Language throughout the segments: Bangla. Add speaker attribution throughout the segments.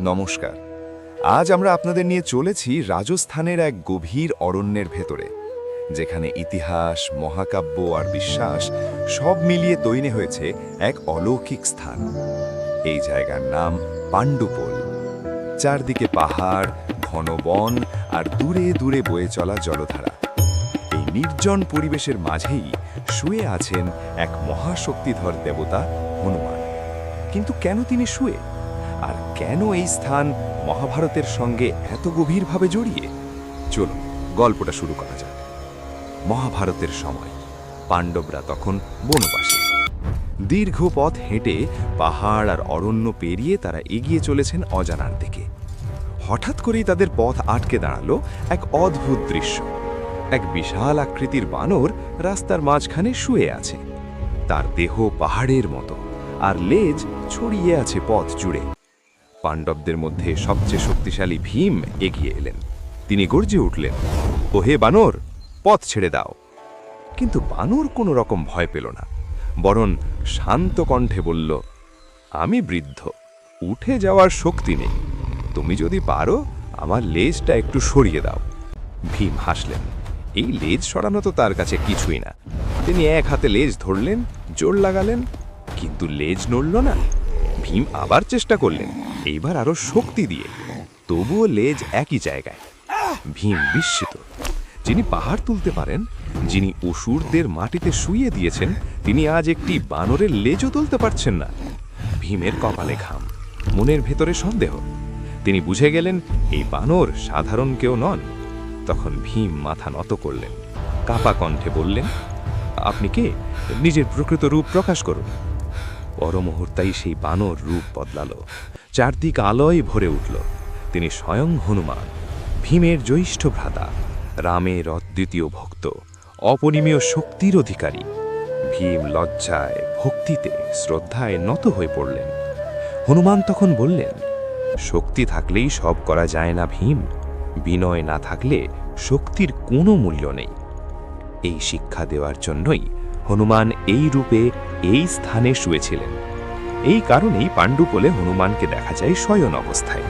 Speaker 1: নমস্কার। আজ আমরা আপনাদের নিয়ে চলেছি রাজস্থানের এক গভীর অরণ্যের ভেতরে, যেখানে ইতিহাস, মহাকাব্য আর বিশ্বাস সব মিলিয়ে তৈরি হয়েছে এক অলৌকিক স্থান। এই জায়গার নাম পাণ্ডুপোল। চারদিকে পাহাড়, ঘন বন আর দূরে দূরে বয়ে চলা জলধারা। এই নির্জন পরিবেশের মাঝেই শুয়ে আছেন এক মহাশক্তিধর দেবতা হনুমান। কিন্তু কেন তিনি শুয়ে? আর কেন এই স্থান মহাভারতের সঙ্গে এত গভীরভাবে জড়িয়ে? চলুন, গল্পটা শুরু করা যাক। মহাভারতের সময়, পাণ্ডবরা তখন বনবাসী। দীর্ঘ পথ হেঁটে পাহাড় আর অরণ্য পেরিয়ে তারা এগিয়ে চলেছেন অজানার দিকে। হঠাৎ করেই তাদের পথ আটকে দাঁড়াল এক অদ্ভুত দৃশ্য। এক বিশাল আকৃতির বানর রাস্তার মাঝখানে শুয়ে আছে। তার দেহ পাহাড়ের মতো, আর লেজ ছড়িয়ে আছে পথ জুড়ে। পাণ্ডবদের মধ্যে সবচেয়ে শক্তিশালী ভীম এগিয়ে এলেন। তিনি গর্জে উঠলেন ও হে বানর, পথ ছেড়ে দাও। কিন্তু বানর কোনো রকম ভয় পেল না, বরং শান্ত কণ্ঠে বলল, আমি বৃদ্ধ, উঠে যাওয়ার শক্তি নেই। তুমি যদি পারো, আমার লেজটা একটু সরিয়ে দাও। ভীম হাসলেন, এই লেজ সরানো তো তার কাছে কিছুই না। তিনি এক হাতে লেজ ধরলেন, জোর লাগালেন, কিন্তু লেজ নড়ল না। ভীম আবার চেষ্টা করলেন, এইবার আরও শক্তি দিয়ে। তবুও লেজ একই জায়গায়। ভীম বিস্মিত। যিনি পাহাড় তুলতে পারেন, যিনি অসুরদের মাটিতে শুইয়ে দিয়েছেন, তিনি আজ একটি বানরের লেজও তুলতে পারছেন না। ভীমের কপালে ঘাম, মনের ভেতরে সন্দেহ। তিনি বুঝে গেলেন, এই বানর সাধারণ কেউ নন। তখন ভীম মাথা নত করলেন। কাপা কণ্ঠে বললেন, আপনি কে? নিজের প্রকৃত রূপ প্রকাশ করুন। পরমুহূর্তাই সেই বানর রূপ বদলালো। চারদিক আলোয় ভরে উঠল। তিনি স্বয়ং হনুমান, ভীমের জ্যৈষ্ঠ ভ্রাতা, রামের অদ্বিতীয় ভক্ত, অপরিমেয় শক্তির অধিকারী। ভীম লজ্জায়, ভক্তিতে, শ্রদ্ধায় নত হয়ে পড়লেন। হনুমান তখন বললেন, শক্তি থাকলেই সব করা যায় না ভীম। বিনয় না থাকলে শক্তির কোনো মূল্য নেই। এই শিক্ষা দেওয়ার জন্যই হনুমান এই রূপে এই স্থানে শুয়েছিলেন। এই কারণেই পাণ্ডুপোলে হনুমানকে দেখা যায় শয়ন অবস্থায়।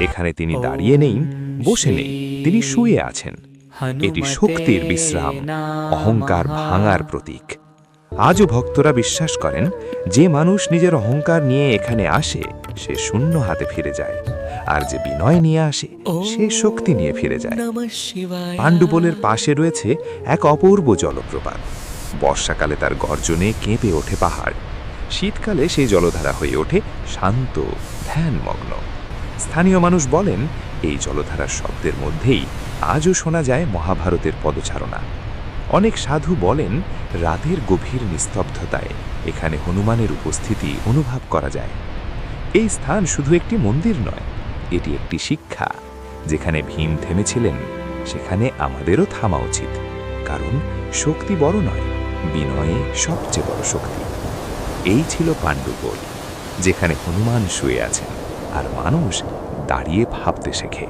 Speaker 1: এখানে তিনি দাঁড়িয়ে নেই বসে নেই তিনি শুয়ে আছেন। এটি শক্তির বিশ্রাম অহংকার ভাঙার প্রতীক। আজও ভক্তরা বিশ্বাস করেন যে মানুষ নিজের অহংকার নিয়ে এখানে আসে সে শূন্য হাতে ফিরে যায়। আর যে বিনয় নিয়ে আসে সে শক্তি নিয়ে ফিরে যায়। পাণ্ডুবলের পাশে রয়েছে এক অপূর্ব জলপ্রপাত। বর্ষাকালে তার গর্জনে কেঁপে ওঠে পাহাড়। শীতকালে সেই জলধারা হয়ে ওঠে শান্ত, ধ্যানমগ্ন। স্থানীয় মানুষ বলেন, এই জলধারার শব্দের মধ্যেই আজও শোনা যায় মহাভারতের পদচারণা। অনেক সাধু বলেন, রাতের গভীর নিস্তব্ধতায় এখানে হনুমানের উপস্থিতি অনুভব করা যায়। এই স্থান শুধু একটি মন্দির নয়, এটি একটি শিক্ষা। যেখানে ভীম থেমেছিলেন, সেখানে আমাদেরও থামা উচিত। কারণ শক্তি বড় নয়। বিনয়ে সবচেয়ে বড় শক্তি। এই ছিল পাণ্ডুপোল যেখানে হনুমান শুয়ে আছেন, আর মানুষ দাঁড়িয়ে ভাবতে শেখে।